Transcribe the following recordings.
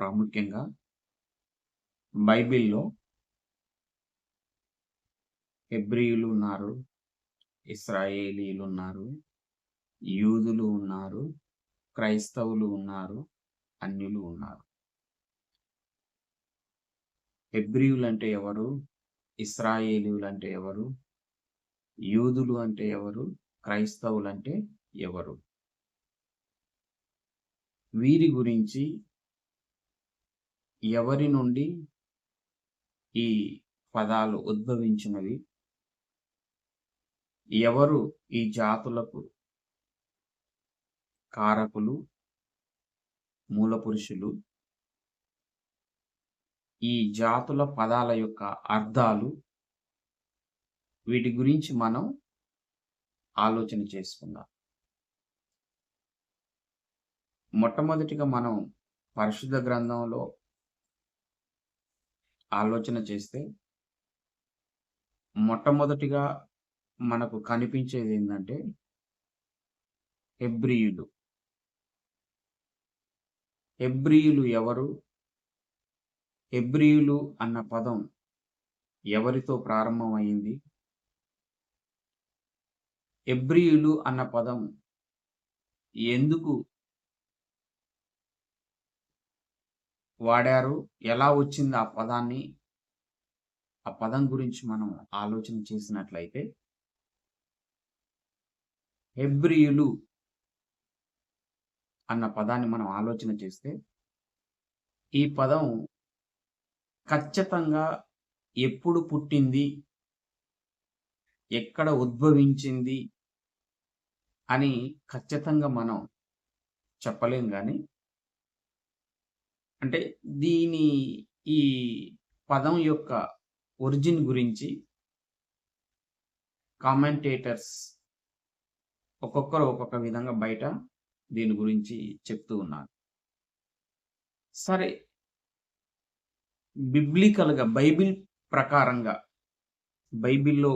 ప్రాముఖ్యంగా బైబిల్‌లో హెబ్రీయులు ఉన్నారు. ఇస్రాయేలీలు ఉన్నారు. యూదులు ఉన్నారు. క్రైస్తవులు ఉన్నారు. అన్యులు ఉన్నారు. హెబ్రీయులంటే ఎవరు? ఇశ్రాయేలీయులంటే ఎవరు? యూదులు అంటే ఎవరు? క్రైస్తవులు అంటే ఎవరు? వీరి గురించి ఎవరి నుండి ఈ పదాలు ఉద్భవించినవి? ఎవరు ఈ జాతులకు కారకులు? మూలపురుషులు? ఈ జాతుల పదాల యొక్క అర్థాలు వీటి గురించి మనం ఆలోచన చేసుకుందాం. మొట్టమొదటిగా మనం పరిశుద్ధ గ్రంథంలో ఆలోచన చేస్తే మొట్టమొదటిగా మనకు కనిపించేది ఏంటంటే హెబ్రీయులు. హెబ్రీయులు ఎవరు? హెబ్రీయులు అన్న పదం ఎవరితో ప్రారంభమైంది హెబ్రీయులు అన్న పదం ఎందుకు వాడారు? ఎలా వచ్చింది ఆ పదాన్ని? ఆ పదం గురించి మనం ఆలోచన చేసినట్లయితే హెబ్రీయులు అన్న పదాన్ని మనం ఆలోచన చేస్తే ఈ పదం ఖచ్చితంగా ఎప్పుడు పుట్టింది? ఎక్కడ ఉద్భవించింది? అని ఖచ్చితంగా మనం చెప్పలేం కానీ అంటే దీని ఈ పదం యొక్క ఒరిజిన్ గురించి కామెంటేటర్స్ ఒక్కొక్కరు ఒక్కొక్క విధంగా బయట దీని గురించి చెప్తూ ఉన్నారు. సరే బిబ్లికల్‌గా బైబిల్ ప్రకారంగా బైబిల్‌లో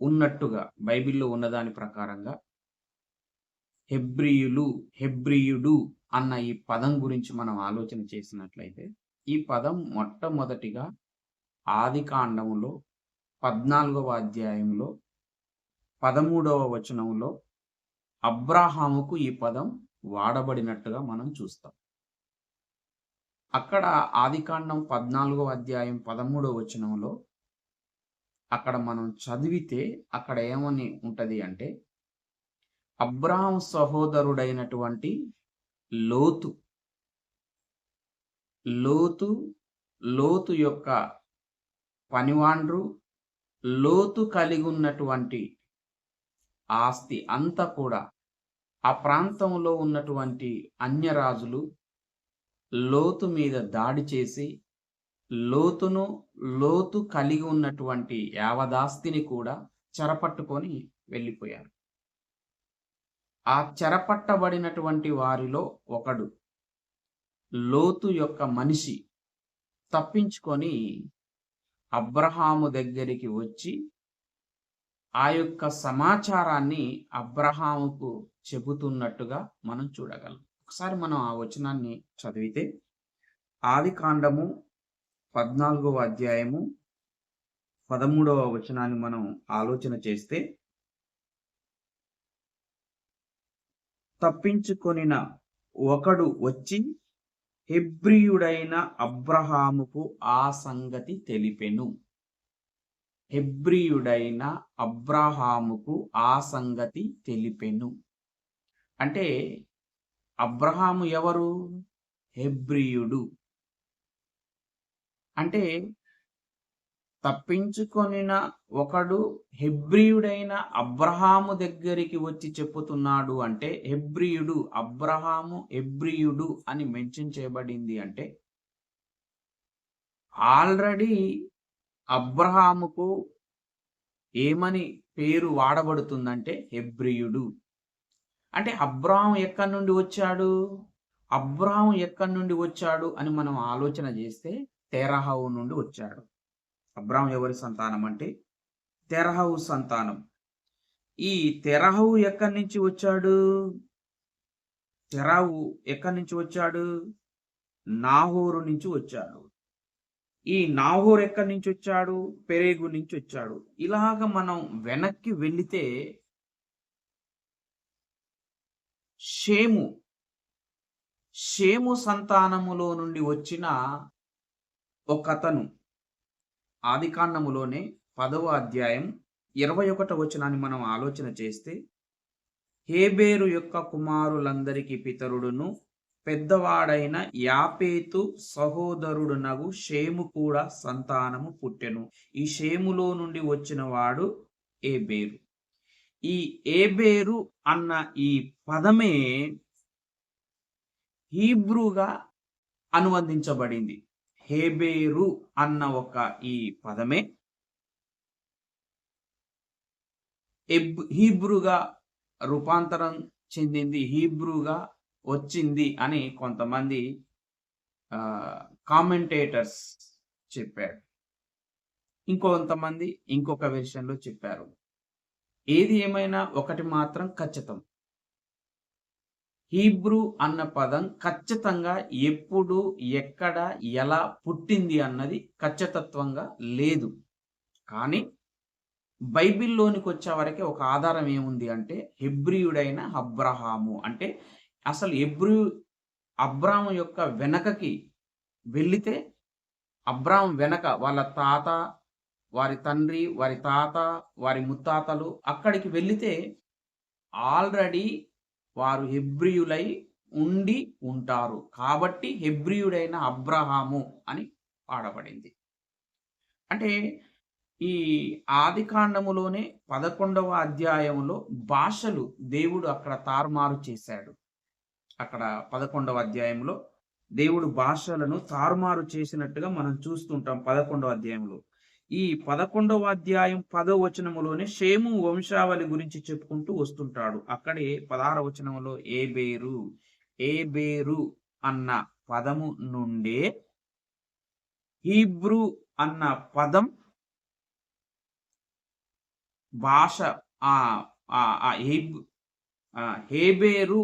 ఉన్నట్టుగా బైబిల్‌లో ఉన్నదాని ప్రకారంగా హెబ్రియులు హెబ్రియుడు అన్న ఈ పదం గురించి మనం ఆలోచన చేసినట్లయితే ఈ పదం మొట్టమొదటిగా ఆదికాండములో 14వ అధ్యాయంలో 13వ వచనంలో అబ్రాహాముకు ఈ పదం వాడబడినట్టుగా మనం చూస్తాం. అక్కడ ఆదికాండం 14వ అధ్యాయం 13వ వచనంలో అక్కడ మనం చదివితే అక్కడ ఏమని ఉంటది అంటే అబ్రాహం సహోదరుడైనటువంటి లోతు లోతు, లోతు యొక్క పనివాండ్రు, లోతు కలిగి ఉన్నటువంటి ఆస్తి అంతా కూడా ఆ ప్రాంతంలో ఉన్నటువంటి అన్యరాజులు లోతు మీద దాడి చేసి లోతును, లోతు కలిగి ఉన్నటువంటి యావదాస్తిని కూడా చెరపట్టుకొని వెళ్ళిపోయారు. ఆ చెరపట్టబడినటువంటి వారిలో ఒకడు లోతు యొక్క మనిషి తప్పించుకొని అబ్రహాము దగ్గరికి వచ్చి ఆ యొక్క సమాచారాన్ని అబ్రహాముకు చెబుతున్నట్టుగా మనం చూడగలం. ఒకసారి మనం ఆ వచనాన్ని చదివితే ఆదికాండము 14వ అధ్యాయము 13వ వచనాన్ని మనం ఆలోచన చేస్తే తప్పించుకొనిన ఒకడు వచ్చి హెబ్రియుడైన అబ్రహాముకు ఆ సంగతి తెలిపెను. హెబ్రియుడైన అబ్రహాముకు ఆ సంగతి తెలిపెను. అంటే అబ్రహాము ఎవరు? హెబ్రియుడు అంటే తప్పించుకొనిన ఒకడు హెబ్రియుడైన అబ్రహాము దగ్గరికి వచ్చి చెప్పుతున్నాడు అంటే హెబ్రియుడు అబ్రహాము హెబ్రియుడు అని మెన్షన్ చేయబడింది అంటే ఆల్రెడీ అబ్రహాముకు ఏమని పేరు వాడబడుతుందంటే హెబ్రియుడు అంటే అబ్రాహాము ఎక్కడి నుండి వచ్చాడు? అబ్రాహాము ఎక్కడి నుండి వచ్చాడు అని మనం ఆలోచన చేస్తే తెరహవు నుండి వచ్చాడు. అబ్రాహం ఎవరి సంతానం అంటే తెరహవు సంతానం. ఈ తెరహవు ఎక్కడి నుంచి వచ్చాడు? తెరహు ఎక్కడి నుంచి వచ్చాడు? నాహోరు నుంచి వచ్చాడు ఈ నాహోర్ ఎక్కడి నుంచి వచ్చాడు పెరేగు నుంచి వచ్చాడు ఇలాగ మనం వెనక్కి వెళితే షేము షేము సంతానములో నుండి వచ్చిన ఒకతను ఆదికాండములోనే పదవ అధ్యాయం ఇరవై ఒకటో వచనాన్ని మనం ఆలోచన చేస్తే హేబేరు యొక్క కుమారులందరికీ పితరుడును పెద్దవాడైన యాపేతు సహోదరుడునగు షేము కూడా సంతానము పుట్టెను. ఈ షేములో నుండి వచ్చిన వాడు ఏబేరు ఈ ఏబేరు అన్న ఈ పదమే హీబ్రూగా అనువదించబడింది. హేబేరు అన్న ఒక ఈ పదమే. ఎబ్ హీబ్రూగా రూపాంతరం చెందింది హీబ్రూగా వచ్చింది అని కొంతమంది కామెంటేటర్స్ చెప్పారు. ఇంకొంతమంది ఇంకొక విషయంలో చెప్పారు. ఏది ఏమైనా ఒకటి మాత్రం ఖచ్చితం. హీబ్రూ అన్న పదం ఖచ్చితంగా ఎప్పుడు ఎక్కడ ఎలా పుట్టింది అన్నది ఖచ్చితత్వంగా లేదు. కానీ బైబిల్లోనికి వచ్చేవరకే ఒక ఆధారం ఏముంది అంటే హెబ్రియుడైన అబ్రహాము. అంటే అసలు ఎబ్రి అబ్రాము యొక్క వెనకకి వెళ్ళితే అబ్రాహం వెనక వాళ్ళ తాత వారి తండ్రి వారి తాత వారి ముత్తాతలు అక్కడికి వెళితే ఆల్రెడీ వారు హెబ్రియులై ఉండి ఉంటారు. కాబట్టి హెబ్రియుడైన అబ్రహాము అని పాడబడింది. అంటే ఈ ఆదికాండములోనే పదకొండవ అధ్యాయంలో భాషలు దేవుడు అక్కడ తారుమారు చేశాడు. అక్కడ పదకొండవ అధ్యాయంలో దేవుడు భాషలను తారుమారు చేసినట్టుగా మనం చూస్తుంటాం పదకొండవ అధ్యాయంలో. ఈ పదకొండవ అధ్యాయం పదో వచనములోనే షేము వంశావళి గురించి చెప్పుకుంటూ వస్తుంటాడు. అక్కడే పదహార వచనములో ఏ బేరు ఏ బేరు అన్న పదము నుండే హీబ్రూ అన్న పదం భాష ఆ హేబేరు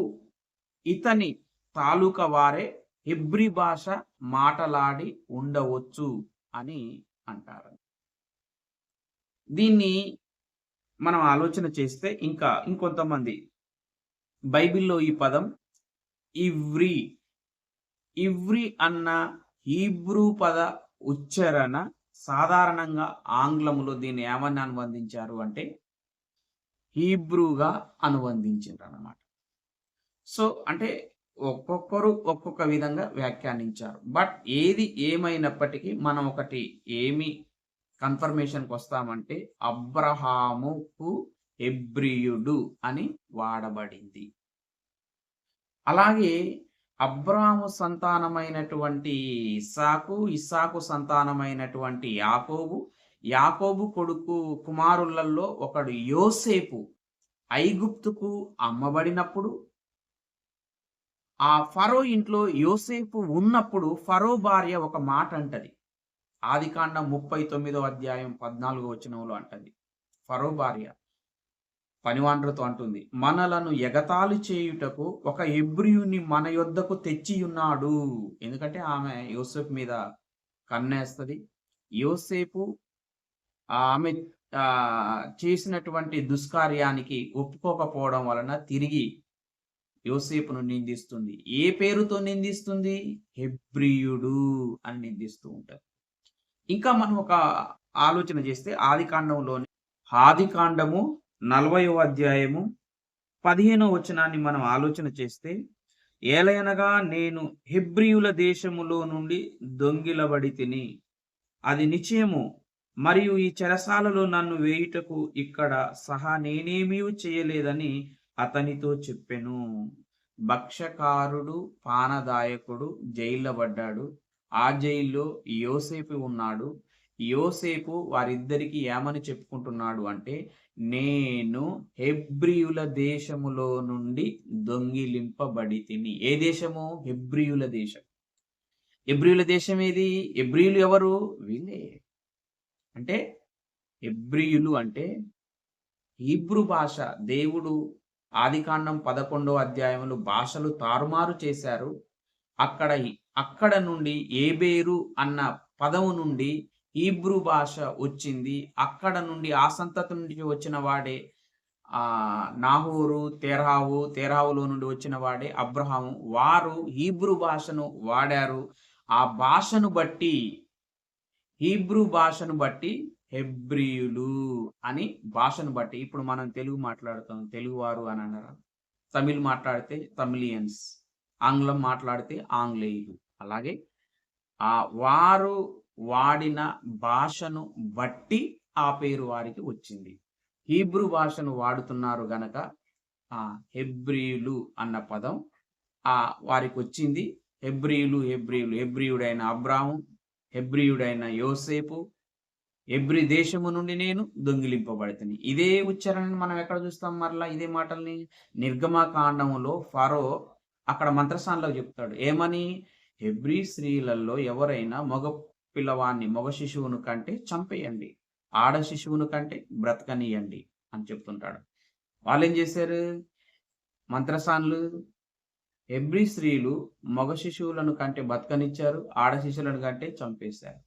ఇతని తాలూకా వారే హెబ్రి భాష మాటలాడి ఉండవచ్చు అని అంటారు. దీన్ని మనం ఆలోచన చేస్తే ఇంకా ఇంకొంతమంది. బైబిల్లో ఈ పదం ఇవ్రీ. ఇవ్రీ అన్న హీబ్రూ పద ఉచ్చారణ సాధారణంగా ఆంగ్లములో దీన్ని ఏమని అనుబంధించారు అంటే హీబ్రూగా అనుబంధించారు అన్నమాట సో అంటే ఒక్కొక్కరు ఒక్కొక్క విధంగా వ్యాఖ్యానించారు. బట్ ఏది ఏమైనప్పటికీ మనం ఒకటి ఏమి కన్ఫర్మేషన్కి వస్తామంటే అబ్రహాముకు ఎబ్రియుడు అని వాడబడింది. అలాగే అబ్రాము సంతానమైనటువంటి ఇస్సాకు ఇస్సాకు సంతానమైనటువంటి యాకోబు యాకోబు కొడుకు కుమారులలో ఒకడు యోసేపు ఐగుప్తుకు అమ్మబడినప్పుడు ఆ ఫరో ఇంట్లో యోసేపు ఉన్నప్పుడు ఫరో భార్య ఒక మాట అంటది ఆదికాండం ముప్పై తొమ్మిదో అధ్యాయం పద్నాలుగో వచనంలో అంటది. ఫరో భార్య పనివాండ్రతో అంటుంది మనలను ఎగతాళి చేయుటకు ఒక ఎబ్రియుని మన యొద్దకు తెచ్చి ఉన్నాడు ఎందుకంటే ఆమె యోసేపు మీద కన్నేస్తుంది యోసేపు ఆమె చేసినటువంటి దుష్కార్యానికి ఒప్పుకోకపోవడం వలన తిరిగి యోసేపును నిందిస్తుంది. ఏ పేరుతో నిందిస్తుంది? హెబ్రియుడు అని నిందిస్తూ ఉంటారు. ఇంకా మనం ఒక ఆలోచన చేస్తే ఆదికాండంలోని ఆదికాండము నలభైవ అధ్యాయము పదిహేనో వచనాన్ని మనం ఆలోచన చేస్తే ఏలయనగా నేను హెబ్రియుల దేశములో నుండి దొంగిలబడి తిని అది నిశ్చయము. మరియు ఈ చెరసాలలో నన్ను వేయుటకు ఇక్కడ సహా నేనేమీ చేయలేదని అతనితో చెప్పెను. భక్షకారుడు పానదాయకుడు జైల్లో ఆ జైల్లో యోసేపు ఉన్నాడు. యోసేపు వారిద్దరికి ఏమని చెప్పుకుంటున్నాడు అంటే నేను హెబ్రియుల దేశములో నుండి దొంగిలింపబడి తిని ఏ దేశము? హెబ్రియుల దేశం. హెబ్రియుల దేశం ఏది? హెబ్రియులు ఎవరు? వీళ్ళే. అంటే హెబ్రియులు అంటే హీబ్రు భాష. దేవుడు ఆదికాండం పదకొండవ అధ్యాయంలో భాషలు తారుమారు చేశారు. అక్కడ అక్కడ నుండి ఏబేరు అన్న పదము నుండి ఈబ్రూ భాష వచ్చింది. అక్కడ నుండి ఆ సంతతి నుండి వచ్చిన వాడే నాహూరు నాహోరు తెరావు తెరావులో నుండి వచ్చిన వాడే అబ్రహాము. వారు హీబ్రూ భాషను వాడారు. ఆ భాషను బట్టి హీబ్రూ భాషను బట్టి హెబ్రియులు అని భాషను బట్టి ఇప్పుడు మనం తెలుగు మాట్లాడుతాం తెలుగు వారు అని అన్నారు. తమిళ్ మాట్లాడితే తమిళియన్స్. ఆంగ్లం మాట్లాడితే ఆంగ్లేయులు. అలాగే ఆ వారు వాడిన భాషను బట్టి ఆ పేరు వారికి వచ్చింది. హీబ్రూ భాషను వాడుతున్నారు గనక ఆ హెబ్రియులు అన్న పదం ఆ వారికి వచ్చింది. హెబ్రియులు హెబ్రియులు హెబ్రియుడైన అబ్రాహం హెబ్రియుడైన యోసేపు ఎబ్రి దేశము నుండి నేను దొంగిలింపబడుతుంది ఇదే ఉచ్చారణని మనం ఎక్కడ చూస్తాం మరలా? ఇదే మాటల్ని నిర్గమకాండములో ఫరో అక్కడ మంత్రస్థానంలో చెప్తాడు ఏమని? హెబ్రి స్త్రీలలో ఎవరైనా మగ పిల్లవాన్ని మగ శిశువును కంటే చంపేయండి ఆడ శిశువును కంటే బ్రతకనియండి అని చెప్తుంటాడు. వాళ్ళు ఏం చేశారు? మంత్రసాన్లు హెబ్రి స్త్రీలు మగ శిశువులను కంటే బతకనిచ్చారు ఆడ శిశువులను కంటే చంపేశారు.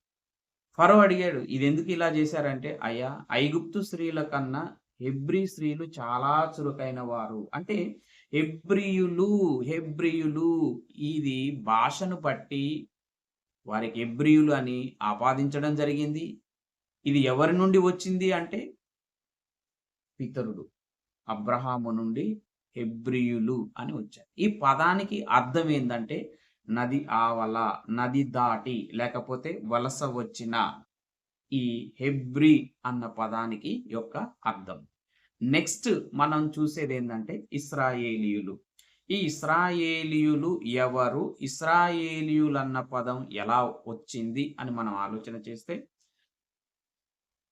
ఫరో అడిగాడు ఇది ఎందుకు ఇలా చేశారంటే అయ్యా ఐగుప్తు స్త్రీల కన్నా హెబ్రి స్త్రీలు చాలా చురుకైన వారు అంటే హెబ్రియులు హెబ్రియులు ఇది భాషను బట్టి వారికి హెబ్రియులు అని ఆపాదించడం జరిగింది. ఇది ఎవరి నుండి వచ్చింది అంటే పితరుడు. అబ్రహాము నుండి హెబ్రియులు అని వచ్చారు. ఈ పదానికి అర్థం ఏంటంటే నది ఆవల నది దాటి లేకపోతే వలస వచ్చిన ఈ హెబ్రి అన్న పదానికి యొక్క అర్థం. నెక్స్ట్ మనం చూసేది ఏంటంటే ఇస్రాయేలీయులు. ఈ ఇస్రాయేలీయులు ఎవరు? ఇస్రాయేలీయులు అన్న పదం ఎలా వచ్చింది అని మనం ఆలోచన చేస్తే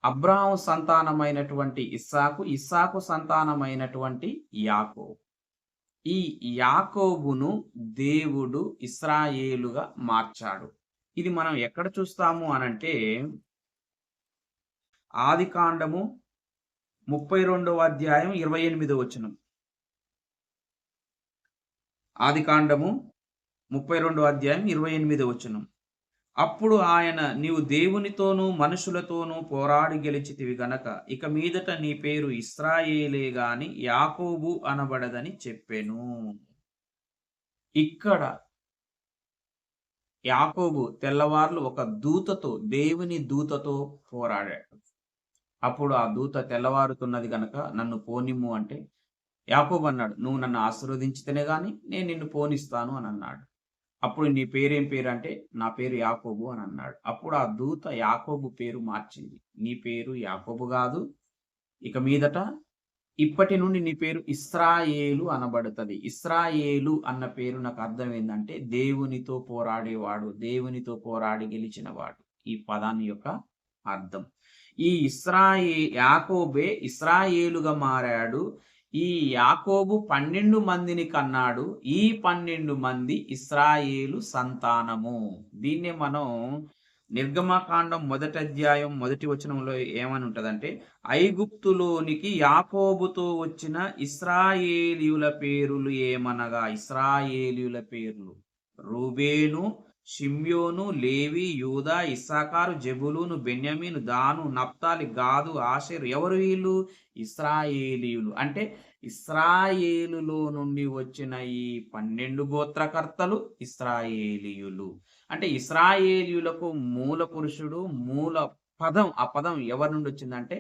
అబ్రాహం సంతానమైనటువంటి ఇస్సాకు ఇస్సాకు సంతానమైనటువంటి యాకో ఈ యాకోబును దేవుడు ఇస్రాయేలుగా మార్చాడు. ఇది మనం ఎక్కడ చూస్తాము అనంటే ఆది కాండము ముప్పై రెండవ అధ్యాయం ఇరవై ఎనిమిదో వచనం. ఆది కాండము ముప్పై రెండవ అధ్యాయం ఇరవై ఎనిమిదో వచనం. అప్పుడు ఆయన నీవు దేవునితోనూ మనుషులతోనూ పోరాడి గెలిచితివి గనక ఇక మీదట నీ పేరు ఇస్రాయేలే గాని యాకోబు అనబడదని చెప్పెను. ఇక్కడ యాకోబు తెల్లవార్లు ఒక దూతతో దేవుని దూతతో పోరాడాడు. అప్పుడు ఆ దూత తెల్లవారుతున్నది గనక నన్ను పోనిమ్ము అంటే యాకోబు అన్నాడు నువ్వు నన్ను ఆశీర్వదించితేనే కానీ నేను నిన్ను పోనిస్తాను అని అన్నాడు. అప్పుడు నీ పేరేం పేరు అంటే నా పేరు యాకోబు అని అన్నాడు. అప్పుడు ఆ దూత యాకోబు పేరు మార్చింది. నీ పేరు యాకోబు కాదు ఇక మీదట ఇప్పటి నుండి నీ పేరు ఇస్రాయేలు అనబడుతుంది. ఇస్రాయేలు అన్న పేరు నాకు అర్థం ఏంటంటే దేవునితో పోరాడేవాడు దేవునితో పోరాడి గెలిచినవాడు ఈ పదాన్ని యొక్క అర్థం. ఈ ఇస్రాయే యాకోబే ఇస్రాయేలుగా మారాడు. ఈ యాకోబు పన్నెండు మందిని కన్నాడు. ఈ పన్నెండు మంది ఇస్రాయేలు సంతానము. దీన్నే మనం నిర్గమకాండం మొదటి అధ్యాయం మొదటి వచనంలో ఏమని ఉంటుందంటే ఐగుప్తులోనికి యాకోబుతో వచ్చిన ఇస్రాయేలీయుల పేరులు ఏమనగా? ఇస్రాయేలీయుల పేర్లు. రూబేను షిమ్యోను లేవి యూదా ఇస్సాకారు జబులును బెన్యమీను దాను నప్తాలి గాదు ఆషేరు ఎవరు వీళ్ళు? ఇస్రాయేలీయులు. అంటే ఇస్రాయేలులో నుండి వచ్చిన ఈ పన్నెండు గోత్రకర్తలు ఇస్రాయేలీయులు. అంటే ఇస్రాయేలీయులకు మూల పురుషుడు మూల పదం ఆ పదం ఎవరి నుండి వచ్చిందంటే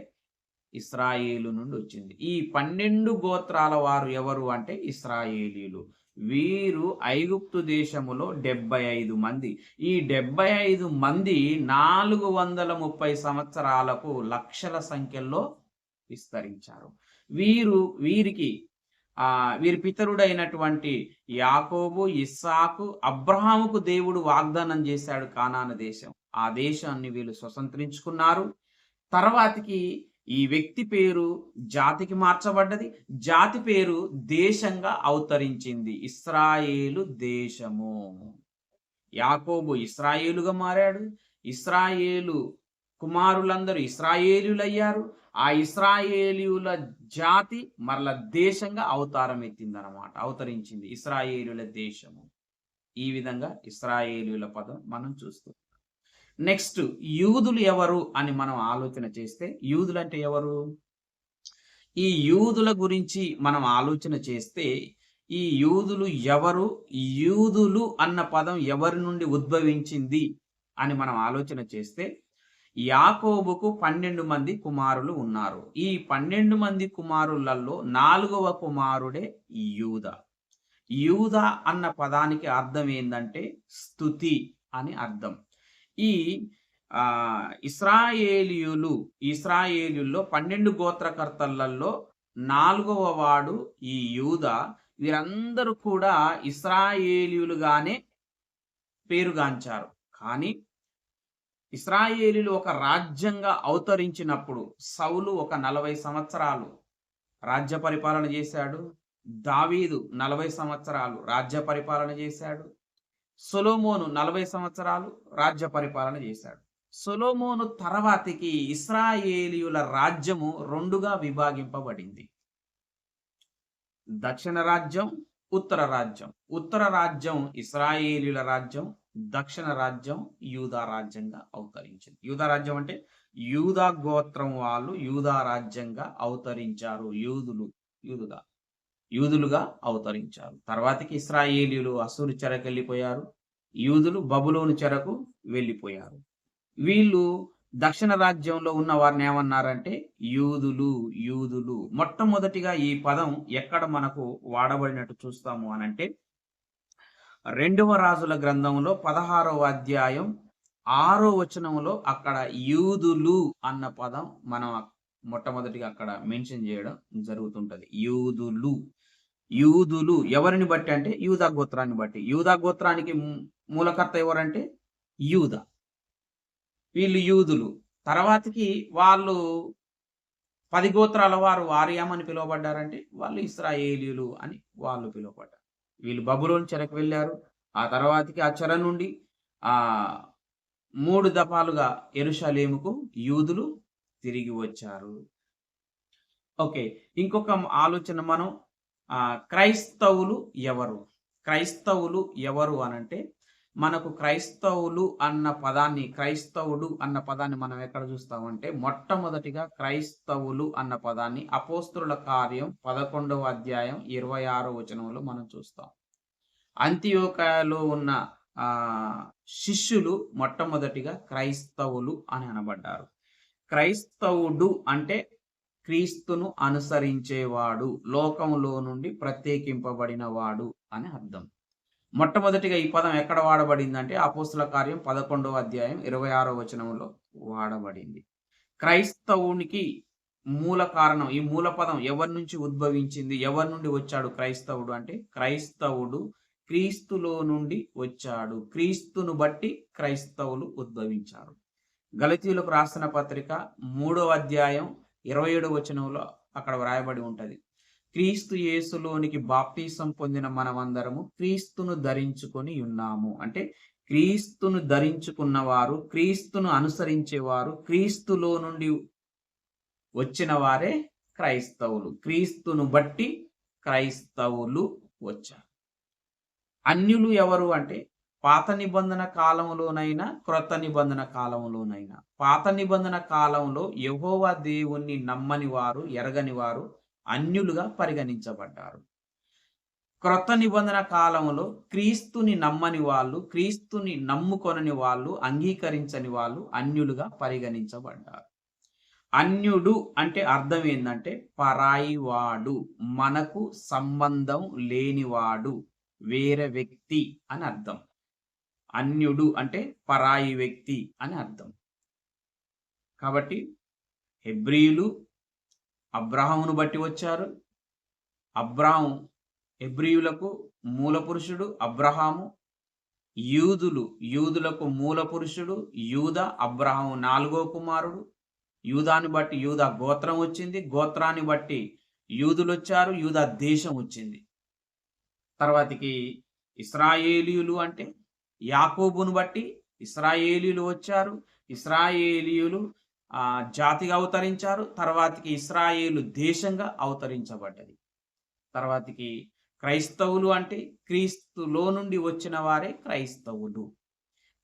ఇస్రాయేలు నుండి వచ్చింది. ఈ పన్నెండు గోత్రాల వారు ఎవరు అంటే ఇస్రాయేలీలు వీరు ఐగుప్తు దేశములో డెబ్బై ఐదు మంది. ఈ డెబ్బై ఐదు మంది నాలుగు వందల ముప్పై సంవత్సరాలకు లక్షల సంఖ్యలో విస్తరించారు. వీరు వీరికి ఆ వీరి పితరుడైనటువంటి యాకోబు ఇస్సాకు అబ్రహాముకు దేవుడు వాగ్దానం చేశాడు కానాన దేశం. ఆ దేశాన్ని వీళ్ళు స్వతంత్రించుకున్నారు. తర్వాతికి ఈ వ్యక్తి పేరు జాతికి మార్చబడ్డది. జాతి పేరు దేశంగా అవతరించింది. ఇస్రాయేలు దేశము. యాకోబు ఇస్రాయేలుగా మారాడు. ఇస్రాయేలు కుమారులందరూ ఇస్రాయేలులయ్యారు. ఆ ఇస్రాయేలీయుల జాతి మరల దేశంగా అవతారం ఎత్తింది అనమాట అవతరించింది ఇస్రాయేలుల దేశము. ఈ విధంగా ఇస్రాయేలుల పదం మనం చూస్తాం నెక్స్ట్ యూదులు ఎవరు అని మనం ఆలోచన చేస్తే యూదులు అంటే ఎవరు? ఈ యూదుల గురించి మనం ఆలోచన చేస్తే ఈ యూదులు ఎవరు? యూదులు అన్న పదం ఎవరి నుండి ఉద్భవించింది అని మనం ఆలోచన చేస్తే యాకోబుకు పన్నెండు మంది కుమారులు ఉన్నారు. ఈ పన్నెండు మంది కుమారులలో నాలుగవ కుమారుడే యూద. యూద అన్న పదానికి అర్థం ఏంటంటే స్థుతి అని అర్థం. ఈ ఇస్రాయేలియులు ఇస్రాయేలీయులు పన్నెండు గోత్రకర్తలలో నాలుగవ వాడు ఈ యూద. వీరందరూ కూడా ఇస్రాయేలీయులుగానే పేరుగాంచారు. కానీ ఇస్రాయేలీలు ఒక రాజ్యంగా అవతరించినప్పుడు సౌలు ఒక నలభై సంవత్సరాలు రాజ్య పరిపాలన చేశాడు. దావీదు నలభై సంవత్సరాలు రాజ్య పరిపాలన చేశాడు. సొలోమోను నలభై సంవత్సరాలు రాజ్య పరిపాలన చేశాడు. సొలోమోను తర్వాతికి ఇస్రాయేలీయుల రాజ్యము రెండుగా విభాగింపబడింది. దక్షిణ రాజ్యం ఉత్తర రాజ్యం. ఉత్తర రాజ్యం ఇస్రాయేలీల రాజ్యం దక్షిణ రాజ్యం యూదా రాజ్యంగా అవతరించింది. యూదా రాజ్యం అంటే యూదా గోత్రం వాళ్ళు యూదా రాజ్యంగా అవతరించారు యూదులు యూదుగా. యూదులుగా అవతరించారు. తర్వాతకి ఇస్రాయేలీలు అసూరు చెరకు వెళ్ళిపోయారు యూదులు బబులోని చెరకు వెళ్ళిపోయారు. వీళ్ళు దక్షిణ రాజ్యంలో ఉన్న వారిని ఏమన్నారంటే యూదులు యూదులు. మొట్టమొదటిగా ఈ పదం ఎక్కడ మనకు వాడబడినట్టు చూస్తాము అనంటే రెండవ రాజుల గ్రంథంలో పదహారవ అధ్యాయం ఆరో వచనంలో అక్కడ యూదులు అన్న పదం మనం మొట్టమొదటిగా అక్కడ మెన్షన్ చేయడం జరుగుతుంటది. యూదులు. యూదులు ఎవరిని బట్టి అంటే యూదా గోత్రాన్ని బట్టి. యూదా గోత్రానికి మూలకర్త ఎవరంటే యూద. వీళ్ళు యూదులు. తర్వాతకి వాళ్ళు పది గోత్రాల వారు వార్యామని పిలువబడ్డారంటే వాళ్ళు ఇస్రాయేలీలు అని వాళ్ళు పిలువబడ్డారు. వీళ్ళు బబులోని చెరకు వెళ్ళారు. ఆ తర్వాతకి ఆ చెర నుండి ఆ మూడు దఫాలుగా ఎరుషలేముకు యూదులు తిరిగి వచ్చారు. ఓకే ఇంకొక ఆలోచన మనం క్రైస్తవులు ఎవరు? క్రైస్తవులు ఎవరు అనంటే మనకు క్రైస్తవులు అన్న పదాన్ని క్రైస్తవుడు అన్న పదాన్ని మనం ఎక్కడ చూస్తామంటే మొట్టమొదటిగా క్రైస్తవులు అన్న పదాన్ని అపోస్తుల కార్యం పదకొండవ అధ్యాయం ఇరవై ఆరో వచనంలో మనం చూస్తాం. అంత్యోకాయలో ఉన్న ఆ శిష్యులు మొట్టమొదటిగా క్రైస్తవులు అని అనబడ్డారు. క్రైస్తవుడు అంటే క్రీస్తును అనుసరించేవాడు లోకంలో నుండి ప్రత్యేకింపబడిన వాడు అని అర్థం. మొట్టమొదటిగా ఈ పదం ఎక్కడ వాడబడిందంటే అపోస్తుల కార్యం పదకొండవ అధ్యాయం ఇరవై ఆరో వచనంలో వాడబడింది. క్రైస్తవునికి మూల కారణం ఈ మూల పదం ఎవరి నుంచి ఉద్భవించింది ఎవరి నుండి వచ్చాడు క్రైస్తవుడు అంటే క్రైస్తవుడు క్రీస్తులో నుండి వచ్చాడు. క్రీస్తును బట్టి క్రైస్తవులు ఉద్భవించారు. గలతీలకు రాసిన పత్రిక మూడవ అధ్యాయం ఇరవై ఏడు వచనంలో అక్కడ వ్రాయబడి ఉంటుంది. క్రీస్తు యేసులోనికి బాప్తీసం పొందిన మనమందరము క్రీస్తును ధరించుకొని ఉన్నాము. అంటే క్రీస్తును ధరించుకున్నవారు క్రీస్తును అనుసరించేవారు క్రీస్తులో నుండి వచ్చిన వారే క్రైస్తవులు. క్రీస్తును బట్టి క్రైస్తవులు వచ్చారు. అన్యులు ఎవరు అంటే పాత నిబంధన కాలంలోనైనా క్రొత్త నిబంధన కాలంలోనైనా పాత నిబంధన కాలంలో యహోవా దేవుణ్ణి నమ్మని వారు ఎరగని వారు అన్యులుగా పరిగణించబడ్డారు. క్రొత్త నిబంధన కాలంలో క్రీస్తుని నమ్మని వాళ్ళు క్రీస్తుని నమ్ముకొనని వాళ్ళు అంగీకరించని వాళ్ళు అన్యులుగా పరిగణించబడ్డారు. అన్యుడు అంటే అర్థం ఏంటంటే పరాయివాడు మనకు సంబంధం లేనివాడు వేరే వ్యక్తి అని అర్థం. అన్యుడు అంటే పరాయి వ్యక్తి అని అర్థం. కాబట్టి హెబ్రియులు అబ్రాహమును బట్టి వచ్చారు. అబ్రాహం హెబ్రియులకు మూల పురుషుడు అబ్రహాము. యూదులు యూదులకు మూల పురుషుడు యూద అబ్రహాము నాలుగో కుమారుడు. యూదాన్ని బట్టి యూద గోత్రం వచ్చింది. గోత్రాన్ని బట్టి యూదులు వచ్చారు. యూద దేశం వచ్చింది. తర్వాతకి ఇస్రాయేలీయులు అంటే యాకోబును బట్టి ఇస్రాయేలీలు వచ్చారు. ఇస్రాయేలీయులు జాతిగా అవతరించారు. తర్వాతకి ఇస్రాయేలు దేశంగా అవతరించబడ్డది. తర్వాతకి క్రైస్తవులు అంటే క్రీస్తులో నుండి వచ్చిన వారే క్రైస్తవులు.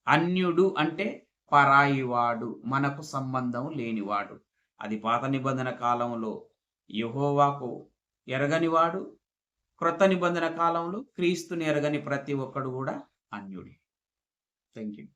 అన్యుడు అంటే పరాయివాడు మనకు సంబంధం లేనివాడు. అది పాత నిబంధన కాలంలో యహోవాకు ఎరగనివాడు క్రొత్త నిబంధన కాలంలో క్రీస్తుని ఎరగని ప్రతి ఒక్కడు కూడా అన్యుడే. Thank you.